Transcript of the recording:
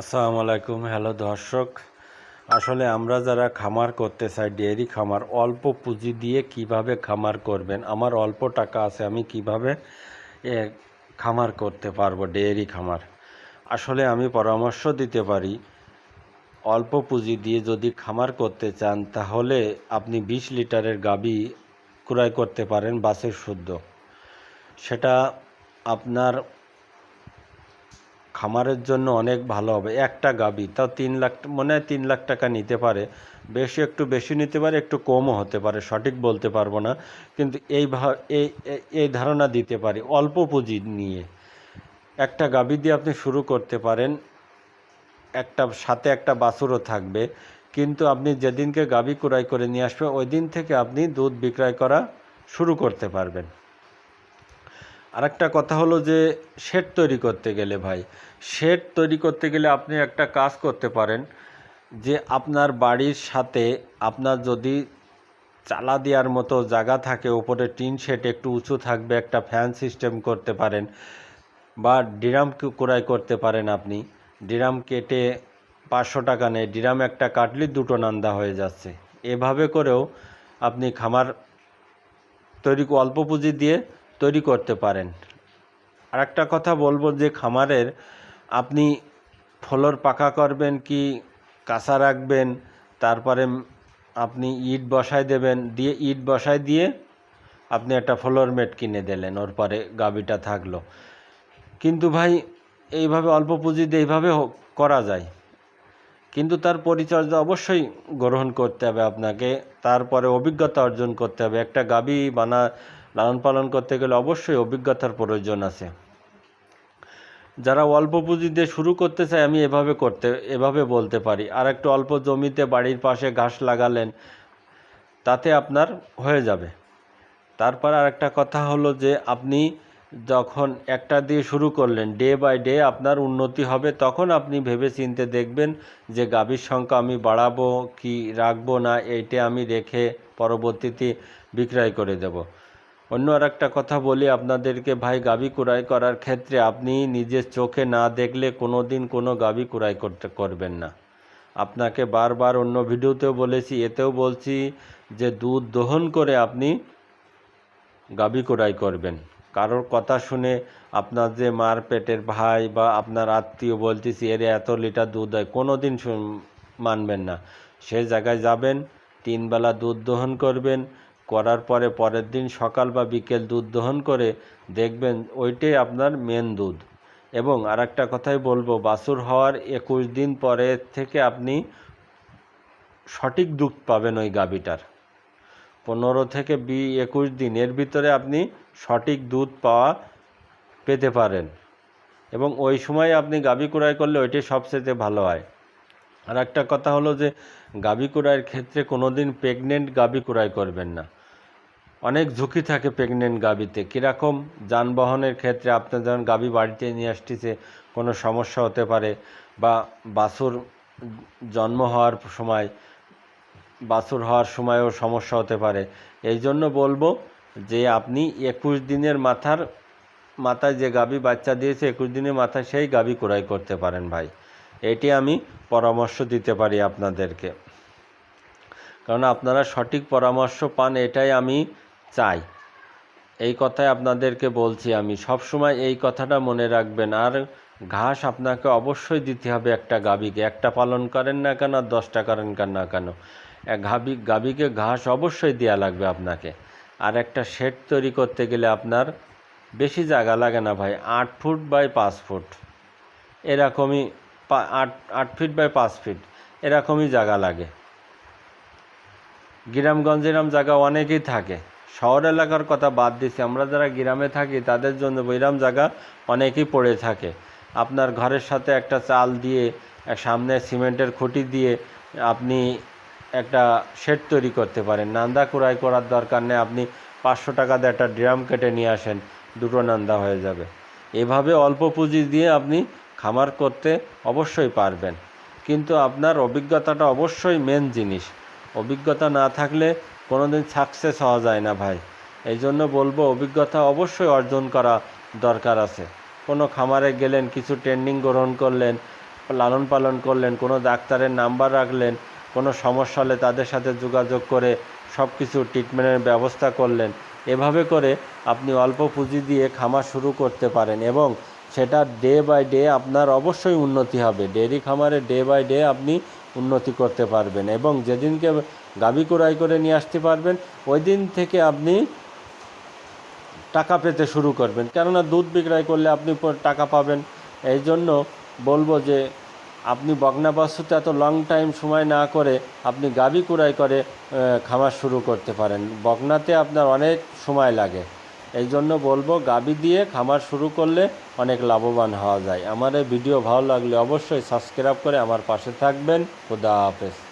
আসসালামু আলাইকুম, হ্যালো দর্শক। আসলে আমরা যারা খামার করতে চাই, ডেয়ারি খামার, অল্প পুঁজি দিয়ে কীভাবে খামার করবেন, আমার অল্প টাকা আছে, আমি কীভাবে খামার করতে পারব, ডেয়ারি খামার। আসলে আমি পরামর্শ দিতে পারি, অল্প পুঁজি দিয়ে যদি খামার করতে চান, তাহলে আপনি বিশ লিটারের গাবি ক্রয় করতে পারেন বাসের শুদ্ধ। সেটা আপনার খামারের জন্য অনেক ভালো হবে। একটা গাবি, তাও তিন লাখ, মনে হয় তিন লাখ টাকা নিতে পারে। বেশি একটু বেশি নিতে পারে, একটু কমও হতে পারে, সঠিক বলতে পারব না। কিন্তু এই এই এই- ধারণা দিতে পারি, অল্প পুঁজি নিয়ে। একটা গাবি দিয়ে আপনি শুরু করতে পারেন, একটা, সাথে একটা বাছুরও থাকবে। কিন্তু আপনি যেদিনকে গাবি ক্রয় করে নিয়ে আসবে ওই দিন থেকে আপনি দুধ বিক্রয় করা শুরু করতে পারবেন। আরেকটা কথা হলো যে শেড তৈরি করতে গেলে ভাই শেড তৈরি করতে গেলে আপনি একটা কাজ করতে পারেন যে আপনার বাড়ির সাথে আপনার যদি চালা দেওয়ার মতো জায়গা থাকে ওপরে টিন শেড একটু উঁচু থাকবে, একটা ফ্যান সিস্টেম করতে পারেন বা ডিরাম ক্রয় করতে পারেন আপনি। ডিরাম কেটে পাঁচশো টাকা নেয় ডিরাম একটা কাটলি দুটো নান্দা হয়ে যাচ্ছে। এভাবে করেও আপনি খামার তৈরি, অল্প পুঁজি দিয়ে তৈরি করতে পারেন। আর একটা কথা বলব যে খামারের আপনি ফ্লোর পাকা করবেন কি কাঁচা রাখবেন, তারপরে আপনি ইট বসায় দেবেন, দিয়ে ইট বসায় দিয়ে আপনি একটা ফ্লোর মেট কিনে দিলেন, ওর পরে গাবিটা থাকল। কিন্তু ভাই, এইভাবে অল্প পুঁজি দিয়ে এইভাবে করা যায়। কিন্তু তার পরিচর্যা অবশ্যই গ্রহণ করতে হবে আপনাকে, তারপরে অভিজ্ঞতা অর্জন করতে হবে। একটা গাবি বানা লালন পালন করতে গেলে অবশ্যই অভিজ্ঞতার প্রয়োজন আছে। যারা অল্প পুঁজি দিয়ে শুরু করতে চায়, আমি এভাবে করতে, এভাবে বলতে পারি। আর একটু অল্প জমিতে বাড়ির পাশে ঘাস লাগালেন, তাতে আপনার হয়ে যাবে। তারপর আর একটা কথা হলো যে, আপনি যখন একটা দিয়ে শুরু করলেন, ডে বাই ডে আপনার উন্নতি হবে, তখন আপনি ভেবে চিনতে দেখবেন যে, গাভীর সংখ্যা আমি বাড়াবো কি, রাখব না, এইটা আমি রেখে পরবর্তীতে বিক্রয় করে দেব। অন্য আর একটা কথা বলি, আপনাদেরকে ভাই গাবি কুড়াই করার ক্ষেত্রে আপনি নিজের চোখে না দেখলে কোনো দিন কোনো গাবি কুড়াই করতে করবেন না। আপনাকে বারবার অন্য ভিডিওতেও বলেছি, এতেও বলছি যে দুধ দহন করে আপনি গাবি কোড়াই করবেন। কারোর কথা শুনে আপনার যে মার পেটের ভাই বা আপনার আত্মীয় বলতেছি, এর এত লিটার দুধ হয় কোনো দিন মানবেন না। সে জায়গায় যাবেন, তিন বেলা দুধ দহন করবেন করার পরে পরের দিন সকাল বা বিকেল দুধ দহন করে দেখবেন ওইটাই আপনার মেন দুধ। এবং আর একটা কথাই বলব, বাছুর হওয়ার একুশ দিন পরে থেকে আপনি সঠিক দুধ পাবেন ওই গাবিটার পনেরো থেকে বি, একুশ দিন, এর ভিতরে আপনি সঠিক দুধ পাওয়া পেতে পারেন। এবং ওই সময় আপনি গাভী কুড়াই করলে ওইটাই সবচেয়ে ভালো হয়। আর একটা কথা হলো যে, গাভী কুড়াইয়ের ক্ষেত্রে কোনো দিন প্রেগনেন্ট গাভী কুড়াই করবেন না। অনেক ঝুঁকি থাকে প্রেগনেন্ট গাভীতে। কীরকম যানবাহনের ক্ষেত্রে আপনার যখন গাভী বাড়িতে নিয়ে আসতেছে, কোনো সমস্যা হতে পারে বা বাছুর জন্ম হওয়ার সময়, বাছুর হওয়ার সময়ও সমস্যা হতে পারে। এই জন্য বলব যে আপনি একুশ দিনের মাথার মাথায় যে গাভী বাচ্চা দিয়েছে, একুশ দিনের মাথায় সেই গাভী ক্রয় করতে পারেন ভাই। এটি আমি পরামর্শ দিতে পারি আপনাদেরকে। কারণ আপনারা সঠিক পরামর্শ পান, এটাই আমি চাই। এই কথাই আপনাদেরকে বলছি আমি। সব সময় এই কথাটা মনে রাখবেন। আর ঘাস আপনাকে অবশ্যই দিতে হবে একটা গাভীকে। একটা পালন করেন না কেন, আর দশটা করেন কেন না কেন? গাভী গাভীকে ঘাস অবশ্যই দেওয়া লাগবে আপনাকে। আর একটা শেড তৈরি করতে গেলে আপনার বেশি জায়গা লাগে না ভাই। আট ফুট বাই পাঁচ ফুট। এরকমই আট আট ফিট বাই পাঁচ ফিট। এরকমই জায়গা লাগে। গ্রামগঞ্জেরাম জায়গা অনেকেই থাকে। শহর এলাকার কথা বাদ দিছি। আমরা যারা গ্রামে থাকি, তাদের জন্য বৈরাম জায়গা অনেকেই পড়ে থাকে। আপনার ঘরের সাথে একটা চাল দিয়ে, সামনে সিমেন্টের খুঁটি দিয়ে আপনি একটা শেড তৈরি করতে পারেন। নান্দা কুড়াই করার দরকার নেই। আপনি পাঁচশো টাকা দিয়ে একটা ড্রাম কেটে নিয়ে আসেন, দুটো নান্দা হয়ে যাবে। এভাবে অল্প পুঁজি দিয়ে আপনি খামার করতে অবশ্যই পারবেন। কিন্তু আপনার অভিজ্ঞতাটা অবশ্যই মেন জিনিস। অভিজ্ঞতা না থাকলে কোনোদিন সাকসেস হওয়া যায় না ভাই। এই জন্য বলব, অভিজ্ঞতা অবশ্যই অর্জন করা দরকার আছে। কোনো খামারে গেলেন, কিছু ট্রেনিং গ্রহণ করলেন, লালন পালন করলেন, কোনো ডাক্তারের নাম্বার রাখলেন, কোনো সমস্যা হলে তাদের সাথে যোগাযোগ করে সব কিছু ট্রিটমেন্টের ব্যবস্থা করলেন। এভাবে করে আপনি অল্প পুঁজি দিয়ে খামার শুরু করতে পারেন এবং সেটা ডে বাই ডে আপনার অবশ্যই উন্নতি হবে। ডেরি খামারে ডে বাই ডে আপনি উন্নতি করতে পারবেন এবং যেদিনকে গাভী কুড়াই করে নিয়ে আসতে পারবেন, ওই দিন থেকে আপনি টাকা পেতে শুরু করবেন। কেননা দুধ বিক্রয় করলে আপনি টাকা পাবেন। এই জন্য বলব যে আপনি বগনা বাস্তুতে এত লং টাইম সময় না করে আপনি গাভী কুড়াই করে খামার শুরু করতে পারেন। বগনাতে আপনার অনেক সময় লাগে। এই জন্য বলব, গাবি দিয়ে খামার শুরু করলে অনেক লাভবান হওয়া যায়। আমার এই ভিডিও ভালো লাগলে অবশ্যই সাবস্ক্রাইব করে আমার পাশে থাকবেন। খুদা হাফেজ।